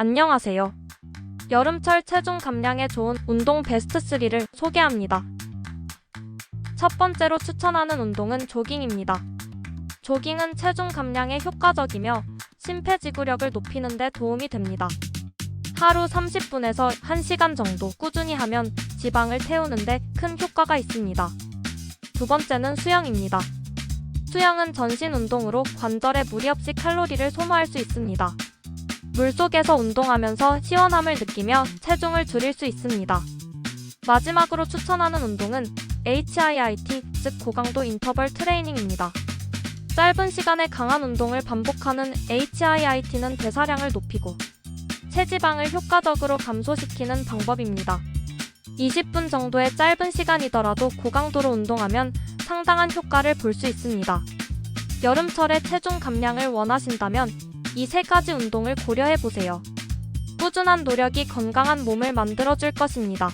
안녕하세요. 여름철 체중 감량에 좋은 운동 베스트 3를 소개합니다. 첫 번째로 추천하는 운동은 조깅입니다. 조깅은 체중 감량에 효과적이며 심폐지구력을 높이는 데 도움이 됩니다. 하루 30분에서 1시간 정도 꾸준히 하면 지방을 태우는 데 큰 효과가 있습니다. 두 번째는 수영입니다. 수영은 전신 운동으로 관절에 무리 없이 칼로리를 소모할 수 있습니다. 물속에서 운동하면서 시원함을 느끼며 체중을 줄일 수 있습니다. 마지막으로 추천하는 운동은 HIIT, 즉 고강도 인터벌 트레이닝입니다. 짧은 시간에 강한 운동을 반복하는 HIIT는 대사량을 높이고 체지방을 효과적으로 감소시키는 방법입니다. 20분 정도의 짧은 시간이더라도 고강도로 운동하면 상당한 효과를 볼 수 있습니다. 여름철에 체중 감량을 원하신다면 이 세 가지 운동을 고려해 보세요. 꾸준한 노력이 건강한 몸을 만들어줄 것입니다.